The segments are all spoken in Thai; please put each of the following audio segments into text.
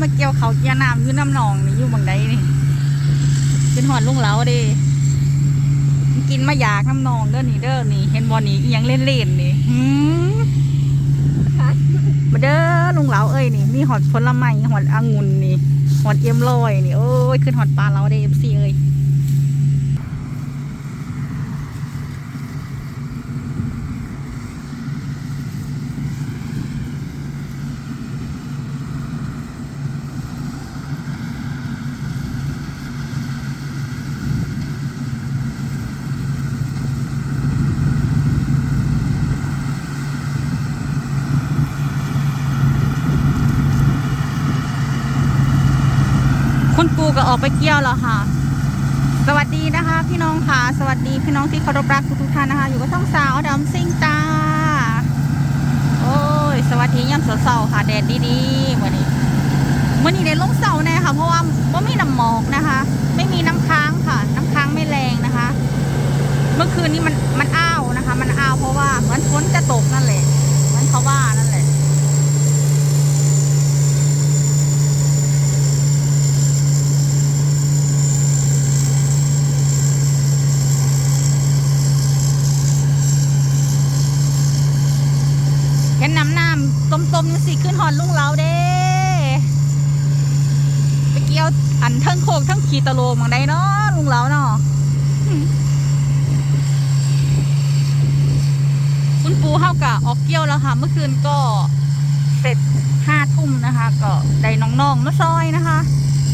มาเกี่ยวเขาเกี่ยวน้ำอยู่น้ำหนองนี่อยู่บางใดนี่เป็นหอดลุงเหลาเด้กินมายากน้ำนองเด้อนี่เด้อนี่เห็นบอนี่ยังเล่นเล่นนี่มาเด้อลุงเหลาเอ้ยนี่มีหอดผลไม้หอดองุ่นนี่หอดเอ็มลอยนี่โอ้ยขึ้นหอดปลาเราเด้เอฟซีเอ้ย คุณปูก็ออกไปเกี่ยวแล้วค่ะ สวัสดีนะคะ พี่น้องค่ะ สวัสดีพี่น้องที่เคารพรักทุกท่านนะคะ อยู่กับช่องสาวดำซิงตา โอ้ย สวัสดีย่ำเสาๆค่ะแดดดีๆวันนี้วันนี้ในลงเสาแน่ค่ะ เพราะว่าไม่มีน้ำหมอกนะคะ ไม่มีน้ำค้างค่ะ น้ำค้างไม่แรงนะคะ เมื่อคืนนี้มันมันอ้าวนะคะ มันอ้าวเพราะว่าเหมือนฝนจะตกนั่นแหละเหมือนเขาว่านั่นแหละ เห็นน้ำน้ำต้มๆยังสิขึ้นห อนลุงเราเด้ไปเกี่ยวอันทั้งโคกทั้งขีตะโลมังได้เนาะลุงเราเนาะคุณปูเฮากะออกเกี่ยวแล้วค่ะ เมื่อคืนก็เสร็จห้าทุ่มนะคะ ก็ได้น้องๆมาซอยนะคะ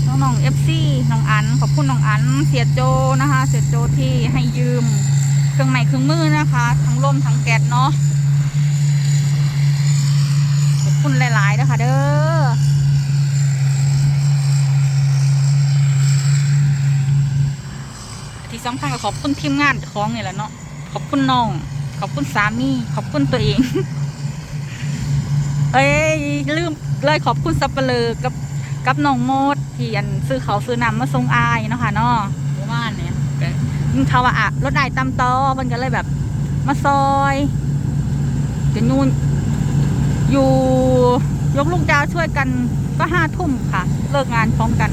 น้องๆเอฟซีน้องอันขอบคุณน้องอันเสียโจนะคะ เสียโจที่ให้ยืม เครื่องใหม่เครื่องมือนะคะ ทั้งลมทั้งแก๊สเนาะ ขอบ คุณหลายๆนะคะเด้อที่สำคัญก็ขอบคุณทีมงานของนี่แหละเนาะขอบคุณน้อง ขอบคุณสามีขอบคุณตัวเอง เอ้ยลืมเลยขอบคุณสับเปลือกับกับน้องโมดที่อันซื้อเขาซื้อน้ำมาส่งอายเนาะค่ะเนาะเมื่านเนี่ยก็เขาว่าอะรถได้ตามตอมันก็เลยแบบ มาซอยจะนู่นอยู่ ยกลูกดาช่วยกันก็ห้าทุ่มค่ะ เลิกงานพร้อมกัน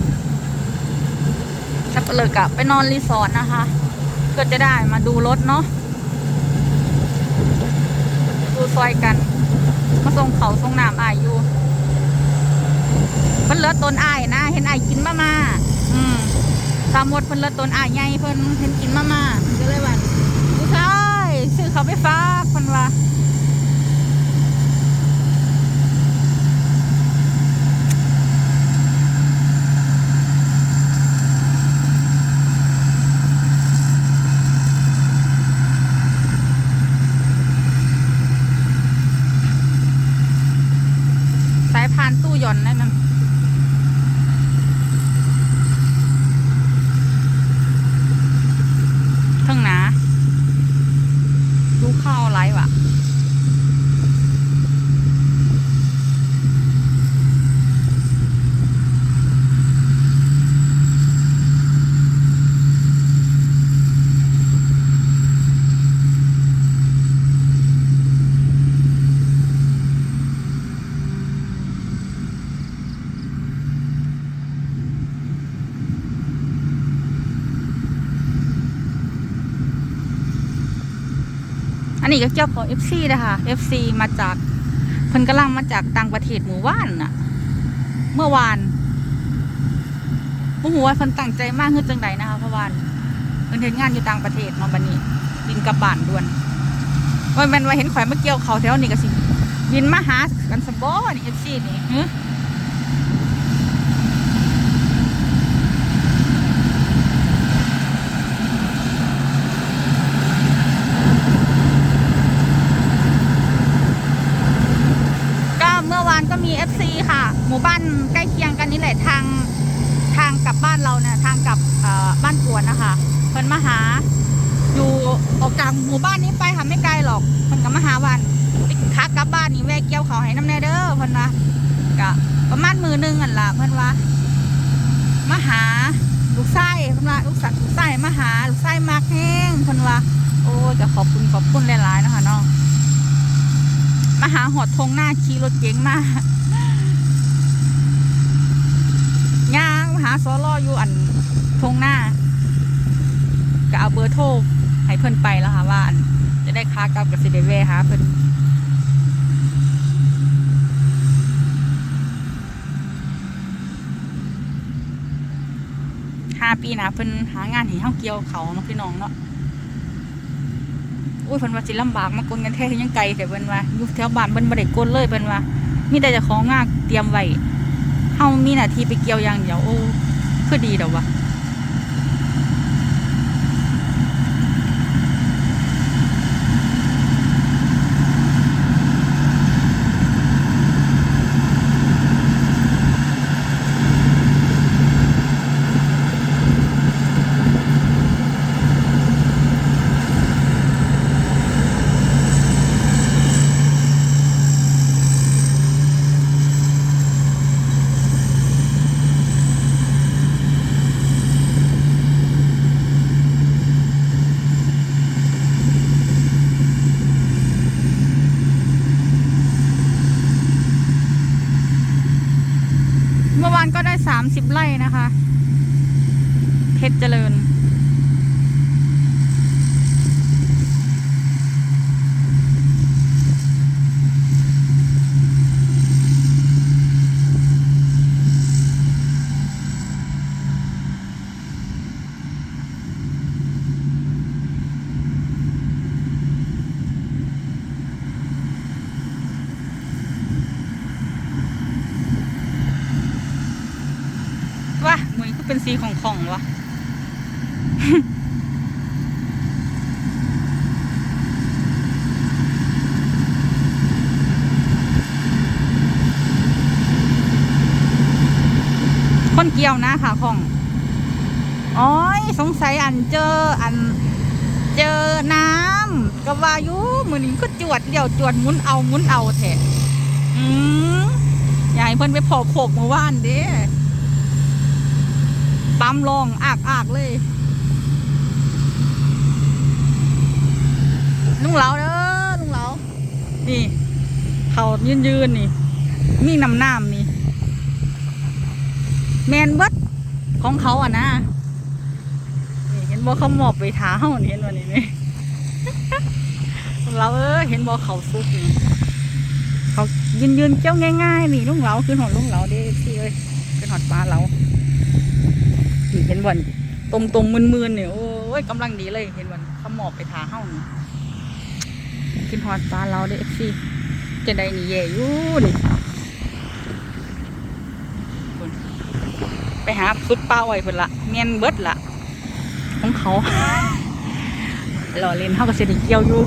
สับเปลือกอะไปนอนรีสอร์ทนะคะ ก็จะได้มาดูรถเนาะดูซอยกัน มาส่งเขาส่งน้ำอายอยู่เพิ่นเลิศต้นอายนะ เห็นอายกินมามาอืมสามหมดเพิ่นเลิศต้นอายใหญ่เพิ่นเห็นกินมามาก็เลยว่าผู้ชายซื้อเขาไปฝาเพิ่นว่า สายพานตู้หย่อนนั่นนะเทั้งหนาดูข้าวไรวะ อั นี้ก็เกี่ยวกับ FC นะคะ FC มาจากเพิ่นกำลังมาจากต่างประเทศหมู่บ้านน่ะ เมื่อวานผู้หัวเพิ่นตั้งใจมากคือจังใดนะคะเพราะวานเพิ่นเห็นงานอยู่ต่างประเทศเนาบัดนี้บินกลับบ้านด่วนว่าแมนว่าเห็นข่อยมาเกี่ยวเขาแถวนี้ก็สิบินมาหากันสบอนี่ FC นี่ฮะก็เมื่อวานก็มี FC ค่ะ ห มู่บ้านใกล้เคียงกันนี่แหละทางทางกลับบ้านเราเนี่ยทางกลับบ้านกวนนะคะเพิ่นมาหาอยู่ออกจากหมู่บ้านนี้ไปค่ะไม่ไกลหรอกเพิ่นก็มาหาวันขากลับบ้านนี่แวะเกี่ยวเขาให้น้ำแน่เด้อเพิ่นว่าก็ประมาณมือหนึงอันล่ะเพิ่นว่ามาหาลูกไส้เพิ่นว่าลูกสัตว์ลูกไส้มาหาลูกไส้มากแห้งเพิ่นว่าโอ้ยก็ขอบคุณขอบคุณหลายๆนะคะเนาะมาหาหอดทงหน้าขี่รถเก๋งมา ยังหาซอล่ออยู่อันทงหน้าก็เอาเบอร์โทรให้เพิ่นไปแล้วค่ะว่าอันจะได้ค้ากับกับสิเดเวหาเพิ่นห้าปีนะเพิ่นหางานให้เฮาเกี่ยวเขาเนาะพี่น้องเนาะอุ้ยเพิ่นว่าสิลำบากมากนกันแท้ยังไกลแต่เพิ่นว่าอยู่แถวบ้านเพิ่นบ่ได้กลเลยเพิ่นว่ามีแต่จะของงานเตรียมไว้ เฮามีหน้าที่ไปเกี่ยวอย่างเดียวโอ้คือดีดอกวะ เมื่อวานก็ได้สามสิบ ไร่นะคะ เพชรเจริญือเป็นสีของของวะคนเกี่ยวนะค่ะของอ๋อยสงสัยอันเจออันเจอน้ำก็ว่ายุมือนี้ก็จวดเดี่ยวจวดหมุนเอาหมุนเอาแท้อืมยากให้เพิ่นไปพอโขกเมื่อวานเด้ ปั๊มลองอากอากเลยลุงเหลาเด้อลุงเหลานี่ เขายืนยืนนี่ มีน้ำน้ำนี่ แมนเบิดของเขาอะนะนี่เห็นบ่เขาหมอบไปท้าเฮานี่เห็นวันนี้นี่ลุงเหลาเออเห็นบ่เขาซุกนี่เขายืนยืนเจ้าง่ายๆนี่ลุงเหลาคือหอดลุงเหลาเด้พี่เอ้ยคือหอดปลาเหลา เห็นวันตรงตรงมืนๆเนี่ยโอ้ยกำลังดีเลยเห็นวันขมอบไปทาเฮ้านี่กินฮอดปลาเราได้เอฟซีจะได้นี่แย่อยู่นี่ไปหาสุดปลาไว้เพิ่นละเมียนเบิดละของเขาหล่อเล่นเฮาก็สิได้เกี่ยวอยู่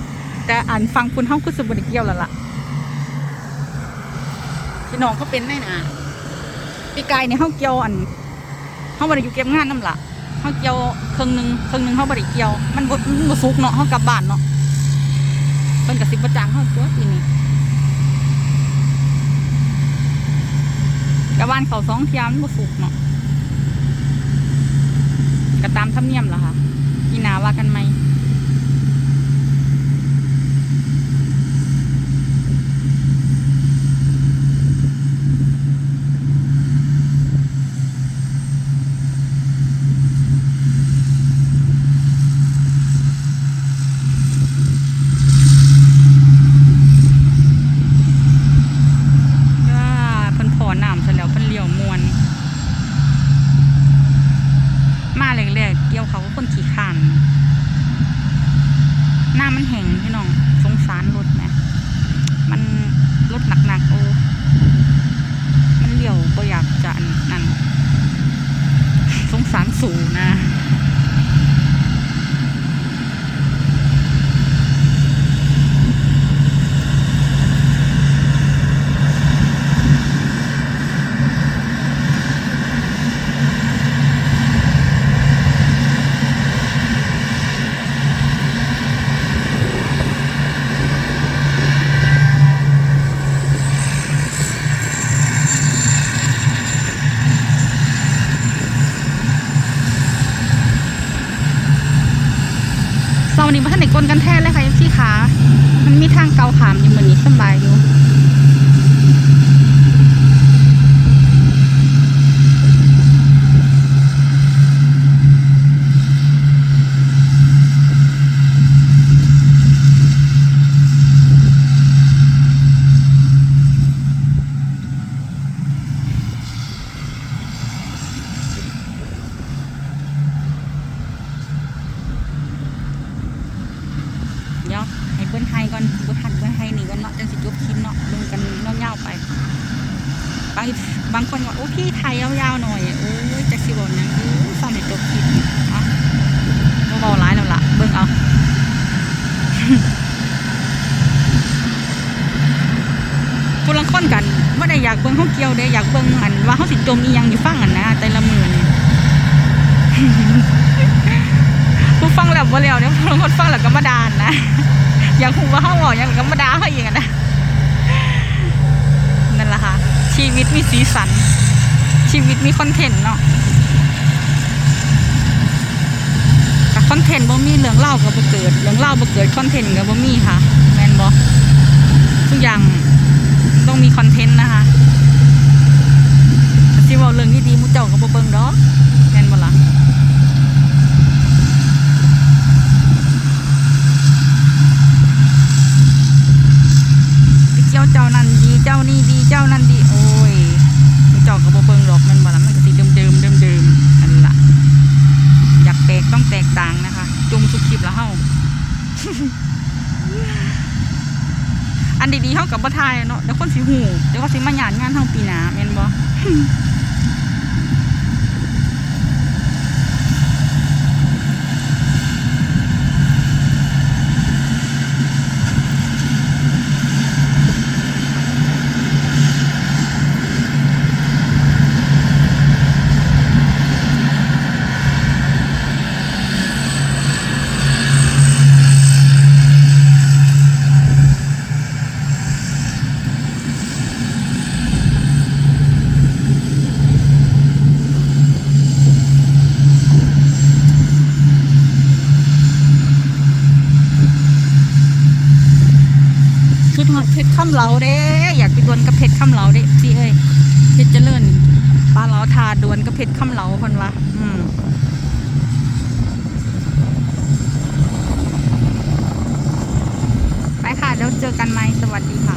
แต่อันฟังคุณเฮาคือสิบ่ได้เกี่ยวแล้วล่ะพี่น้องเขาเป็นได้นะปีกายเนี่ยเฮาเกี่ยวอัน เขาบริอยู่เก็บงานน้ำละเขาเกี่ยวครึ่งหนึ่งครึ่งหนึ่งเขาบริเกี่ยว มันบดมันบดซุกเนาะเขากลับบ้านเนาะเป็นกับสิบประจังเขาตัวทีนี้กระบ้านเขาสองเทียมมันบดซุกเนาะก็ตามธรรมเนียมเหรอคะอีนาว่ากันไหม ก็เพิ่นพอน้ำซะแล้วเพิ่นเลี้ยวมวน มาแรกๆเกี่ยวเขาก็คนขี่ขานน้ำ มันแห้งพี่น้องสงสารรถไหมมันรถหนักๆโอ้มันเลี้ยวบ่อยากจะนั่นสงสารสูงนะ เสาร์นี้มาท่านไหนกลนกันแท้เลยค่ะพี่ขา มันมีทาง เกาขามอยู่เหมือนี้สบายอยู่ ฝ บางบางคนว่าโอ้พี่ไทยยาวๆหน่อยโอ้ยจักสิบอกยังอู้ฟังในตัวคิดเอะเบาๆร้ายแล้วล่ะ เบิ่งเอา ผู้ลัง คนกันว่าได้อยากเบิ่งเขาเกี่ยวเด้อยากเบิ่งอันว่าเขาสิจมอีหยังอยู่ฟังอันนะแต่ละมือนี่ผู้ฟังแล้วบ่แล้วเนี่ยผู้คนฟังแล้วก็มาดานนะอยากหูว่าเขาบอกหยังก็มาดาเขาอีกนะนั่นแหละค่ะ ชีวิตมีสีสัน ชีวิตมีคอนเทนต์เนาะแต่คอนเทนต์บ่มีเรื่องเล่าก็บ่เกิดเรื่องเล่าบ่เกิดคอนเทนต์ก็บ่มีค่ะ แม่นบ่ทุกอย่าง ต้องมีคอนเทนต์นะคะแต่สิเว้าเรื่องดีๆหมู่เจ้าก็บ่เบิ่งดอกแม่นบ่ล่ะเจ้าเจ้านั่นดีเจ้านี่ดีเจ้านั่นดีโอ้ยมุเจ้าก็บ่เบิ่งหรอกแมันบ่ล่ะมันก็สิเดิมๆเดิมๆอันนล่ะ อยากแปลกต้องแตกต่างนะคะ จุ่มสุกคลิปละเฮา อันดีๆเฮา กับบ่ทายเนาะเดี๋ยวคนสิหูเดี๋ยวก็สิมาหยานงานทั้งปีหน้าแม่นบ่ เพชรข้ามเหลาเด้ อยากไปดวนกับเพชรข้ามเหลาเด้พี่เอ้ยเพชรเจริญปลาเหลาทาดวนกับเพชรข้ามเหลาคนละอืมไปค่ะแล้วเจอกันไหมสวัสดีค่ะ